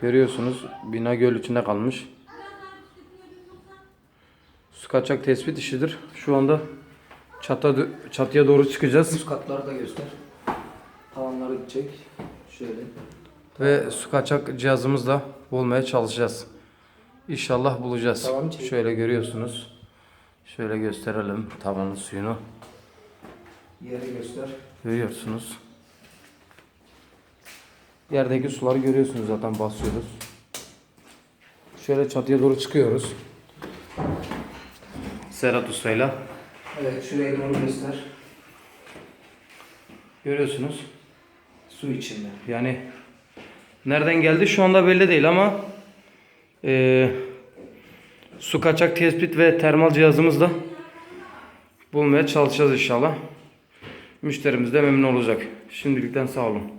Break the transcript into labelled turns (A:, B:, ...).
A: Görüyorsunuz bina göl içinde kalmış. Su kaçak tespit işidir. Şu anda çata, çatıya doğru çıkacağız.
B: Üst katları da göster. Tavanları çek. Şöyle.
A: Ve su kaçak cihazımızla bulmaya çalışacağız. İnşallah bulacağız.
B: Çek.
A: Şöyle görüyorsunuz. Şöyle gösterelim tavanın suyunu.
B: Yeri göster.
A: Görüyorsunuz. Yerdeki suları görüyorsunuz zaten basıyoruz. Şöyle çatıya doğru çıkıyoruz. Serhat Usta'yla.
B: Evet şuraya doğru göster.
A: Görüyorsunuz.
B: Su içinde.
A: Yani nereden geldi şu anda belli değil ama eee, su kaçak tespit ve termal cihazımızla bulmaya çalışacağız inşallah. Müşterimiz de memnun olacak. Şimdilikten sağ olun.